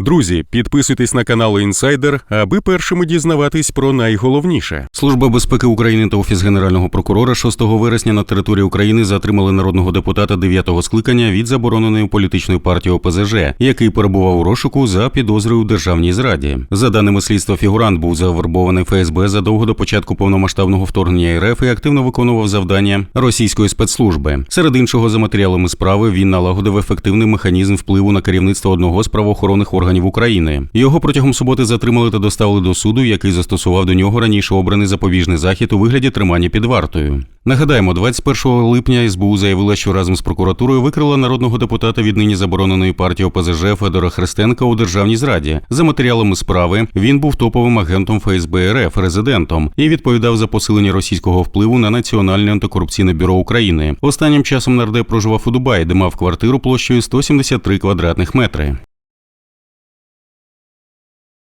Друзі, підписуйтесь на канал Інсайдер, аби першими дізнаватись про найголовніше. Служба безпеки України та офіс генерального прокурора 6 вересня на території України затримали народного депутата 9-го скликання від забороненої політичної партії ОПЗЖ, який перебував у розшуку за підозрою у державній зраді. За даними слідства, фігурант був завербований ФСБ задовго до початку повномасштабного вторгнення РФ і активно виконував завдання російської спецслужби. Серед іншого, за матеріалами справи, він налагодив ефективний механізм впливу на керівництво одного з правоохоронних органів України. Його протягом суботи затримали та доставили до суду, який застосував до нього раніше обраний запобіжний захід у вигляді тримання під вартою. Нагадаємо, 21 липня СБУ заявила, що разом з прокуратурою викрила народного депутата від нині забороненої партії ОПЗЖ Федора Христенка у державній зраді. За матеріалами справи він був топовим агентом ФСБ РФ резидентом і відповідав за посилення російського впливу на Національне антикорупційне бюро України. Останнім часом нардеп проживав у Дубаї, де мав квартиру площею 173 квадратних метри.